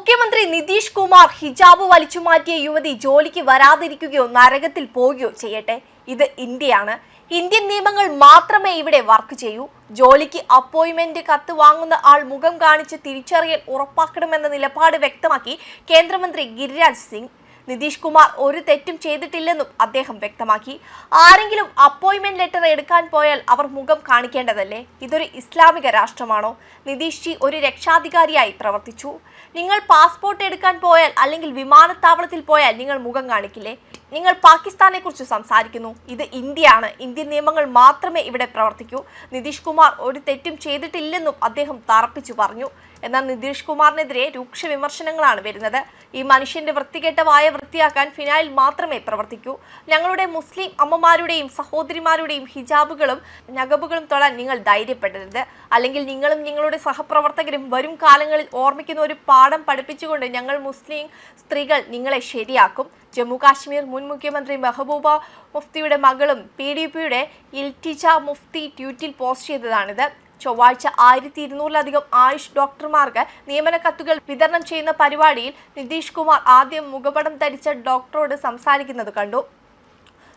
മുഖ്യമന്ത്രി നിതീഷ് കുമാർ ഹിജാബ് വലിച്ചു മാറ്റിയ യുവതി ജോലിക്ക് വരാതിരിക്കുകയോ നരകത്തിൽ പോവുകയോ ചെയ്യട്ടെ? ഇത് ഇന്ത്യയാണ്. ഇന്ത്യൻ നിയമങ്ങൾ മാത്രമേ ഇവിടെ വർക്ക് ചെയ്യൂ. ജോലിക്ക് അപ്പോയിന്റ്മെന്റ് കത്ത് വാങ്ങുന്ന ആൾ മുഖം കാണിച്ച് തിരിച്ചറിയൽ ഉറപ്പാക്കണമെന്ന നിലപാട് വ്യക്തമാക്കി കേന്ദ്രമന്ത്രി ഗിരിരാജ് സിംഗ്. നിതീഷ് കുമാർ ഒരു തെറ്റും ചെയ്തിട്ടില്ലെന്നും അദ്ദേഹം വ്യക്തമാക്കി. ആരെങ്കിലും അപ്പോയിന്റ്മെന്റ് ലെറ്റർ എടുക്കാൻ പോയാൽ അവർ മുഖം കാണിക്കേണ്ടതല്ലേ? ഇതൊരു ഇസ്ലാമിക രാഷ്ട്രമാണോ? നിതീഷ് ജി ഒരു രക്ഷാധികാരിയായി പ്രവർത്തിച്ചു. നിങ്ങൾ പാസ്പോർട്ട് എടുക്കാൻ പോയാൽ അല്ലെങ്കിൽ വിമാനത്താവളത്തിൽ പോയാൽ നിങ്ങൾ മുഖം കാണിക്കില്ലേ? നിങ്ങൾ പാകിസ്ഥാനെ കുറിച്ച് സംസാരിക്കുന്നു. ഇത് ഇന്ത്യയാണ്. ഇന്ത്യൻ നിയമങ്ങൾ മാത്രമേ ഇവിടെ പ്രവർത്തിക്കൂ. നിതീഷ് കുമാർ ഒരു തെറ്റും ചെയ്തിട്ടില്ലെന്നും അദ്ദേഹം തറപ്പിച്ചു പറഞ്ഞു. എന്നാൽ നിതീഷ് കുമാറിനെതിരെ രൂക്ഷ വിമർശനങ്ങളാണ് വരുന്നത്. ഈ മനുഷ്യന്റെ വൃത്തികെട്ട വായ വൃത്തിയാക്കാൻ ഫിനായിൽ മാത്രമേ പ്രവർത്തിക്കൂ. ഞങ്ങളുടെ മുസ്ലിം അമ്മമാരുടെയും സഹോദരിമാരുടെയും ഹിജാബുകളും നഗബുകളും തൊടാൻ നിങ്ങൾ ധൈര്യപ്പെടരുത്. അല്ലെങ്കിൽ നിങ്ങളും നിങ്ങളുടെ സഹപ്രവർത്തകരും വരും കാലങ്ങളിൽ ഓർമ്മിക്കുന്ന ഒരു പാഠം പഠിപ്പിച്ചുകൊണ്ട് ഞങ്ങൾ മുസ്ലിം സ്ത്രീകൾ നിങ്ങളെ ശരിയാക്കും. ജമ്മു കാശ്മീർ മുൻ മുഖ്യമന്ത്രി മെഹബൂബ മുഫ്തിയുടെ മകളും പി ഡി പിയുടെ ഇൽറ്റിജ മുഫ്തി ട്വീറ്റിൽ പോസ്റ്റ് ചെയ്തതാണിത്. ചൊവ്വാഴ്ച ആയിരത്തി ഇരുന്നൂറിലധികം ആയുഷ് ഡോക്ടർമാർക്ക് നിയമന കത്തുകൾ വിതരണം ചെയ്യുന്ന പരിപാടിയിൽ നിതീഷ് കുമാർ ആദ്യം മുഖപടം ധരിച്ച ഡോക്ടറോട് സംസാരിക്കുന്നത് കണ്ടു.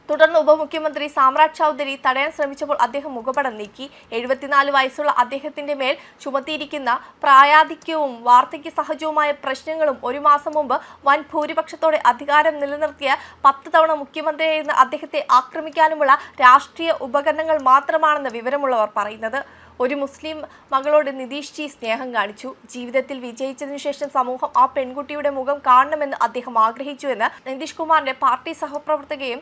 തുടർന്ന് ഉപമുഖ്യമന്ത്രി സാമ്രാജ് ചൗധരി തടയാൻ ശ്രമിച്ചപ്പോൾ അദ്ദേഹം മുഖപടം നീക്കി. എഴുപത്തിനാല് വയസ്സുള്ള അദ്ദേഹത്തിന്റെ മേൽ ചുമത്തിയിരിക്കുന്ന പ്രായാധിക്യവും വാർദ്ധക്യ സഹജവുമായ പ്രശ്നങ്ങളും ഒരു മാസം മുമ്പ് വൻ ഭൂരിപക്ഷത്തോടെ അധികാരം നിലനിർത്തിയ പത്ത് തവണ മുഖ്യമന്ത്രിയായിരുന്ന അദ്ദേഹത്തെ ആക്രമിക്കാനുമുള്ള രാഷ്ട്രീയ ഉപകരണങ്ങൾ മാത്രമാണെന്ന് വിവരമുള്ളവർ പറയുന്നത്. ഒരു മുസ്ലിം മകളോട് നിതീഷ് ജി സ്നേഹം കാണിച്ചു. ജീവിതത്തിൽ വിജയിച്ചതിനു ശേഷം സമൂഹം ആ പെൺകുട്ടിയുടെ മുഖം കാണണമെന്ന് അദ്ദേഹം ആഗ്രഹിച്ചുവെന്ന് നിതീഷ് കുമാറിന്റെ പാർട്ടി സഹപ്രവർത്തകയും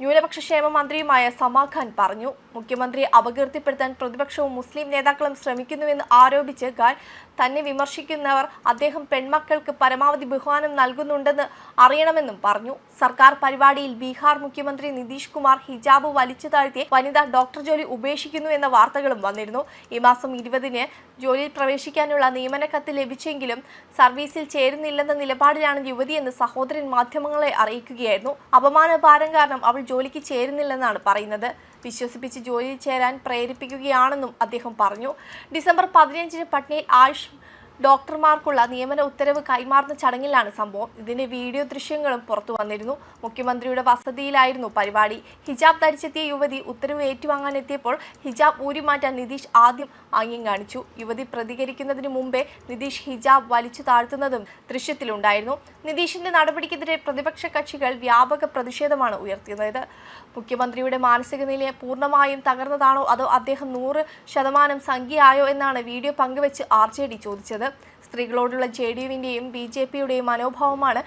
ന്യൂനപക്ഷ ക്ഷേമ മന്ത്രിയുമായ സമാഖാൻ പറഞ്ഞു. മുഖ്യമന്ത്രിയെ അപകീർത്തിപ്പെടുത്താൻ പ്രതിപക്ഷവും മുസ്ലിം നേതാക്കളും ശ്രമിക്കുന്നുവെന്ന് ആരോപിച്ച് ഖാൻ തന്നെ വിമർശിക്കുന്നവർ അദ്ദേഹം പെൺമക്കൾക്ക് പരമാവധി ബഹുമാനം നൽകുന്നുണ്ടെന്ന് അറിയണമെന്നും പറഞ്ഞു. സർക്കാർ പരിപാടിയിൽ ബീഹാർ മുഖ്യമന്ത്രി നിതീഷ് കുമാർ ഹിജാബ് വലിച്ചു താഴ്ത്തി വനിതാ ഡോക്ടർ ജോലി ഉപേക്ഷിക്കുന്നു എന്ന വാർത്തകളും വന്നിരുന്നു. ഈ മാസം ഇരുപതിന് ജോലിയിൽ പ്രവേശിക്കാനുള്ള നിയമന കത്ത് ലഭിച്ചെങ്കിലും സർവീസിൽ ചേരുന്നില്ലെന്ന നിലപാടിലാണ് യുവതിയെന്ന് സഹോദരൻ മാധ്യമങ്ങളെ അറിയിക്കുകയായിരുന്നു. അപമാന ഭാരം കാരണം അവൾ ജോലിക്ക് ചേരുന്നില്ലെന്നാണ് പറയുന്നത്. വിശ്വസിപ്പിച്ച് ജോലിയിൽ ചേരാൻ പ്രേരിപ്പിക്കുകയാണെന്നും അദ്ദേഹം പറഞ്ഞു. ഡിസംബർ പതിനഞ്ചിന് പട്നയിൽ ആയുഷ് ഡോക്ടർമാർക്കുള്ള നിയമന ഉത്തരവ് കൈമാറുന്ന ചടങ്ങിലാണ് സംഭവം. ഇതിന്റെ വീഡിയോ ദൃശ്യങ്ങളും പുറത്തു വന്നിരുന്നു. മുഖ്യമന്ത്രിയുടെ വസതിയിലായിരുന്നു പരിപാടി. ഹിജാബ് ധരിച്ചെത്തിയ യുവതി ഉത്തരവ് ഏറ്റുവാങ്ങാൻ എത്തിയപ്പോൾ ഹിജാബ് ഊരിമാറ്റാൻ നിതീഷ് ആദ്യം ആംഗ്യം കാണിച്ചു. യുവതി പ്രതികരിക്കുന്നതിന് മുമ്പേ നിതീഷ് ഹിജാബ് വലിച്ചു താഴ്ത്തുന്നതും ദൃശ്യത്തിലുണ്ടായിരുന്നു. നിതീഷിന്റെ നടപടിക്കെതിരെ പ്രതിപക്ഷ കക്ഷികൾ വ്യാപക പ്രതിഷേധമാണ് ഉയർത്തിയത്. മുഖ്യമന്ത്രിയുടെ മാനസിക നില പൂർണമായും തകർന്നതാണോ അതോ അദ്ദേഹം നൂറ് ശതമാനം സംഖ്യയായോ എന്നാണ് വീഡിയോ പങ്കുവച്ച് ആർ ചോദിച്ചത്. സ്ത്രീകളോടുള്ള ജെ ഡി യുവിന്റെയും ബി ജെ പിയുടെയും മനോഭാവമാണ്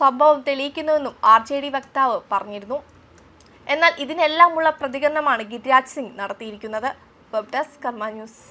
സംഭവം തെളിയിക്കുന്നതെന്നും ആർ ജെ ഡി വക്താവ് പറഞ്ഞിരുന്നു. എന്നാൽ ഇതിനെല്ലാമുള്ള പ്രതികരണമാണ് ഗിരിരാജ് സിംഗ് നടത്തിയിരിക്കുന്നത്. Web desk Karma news.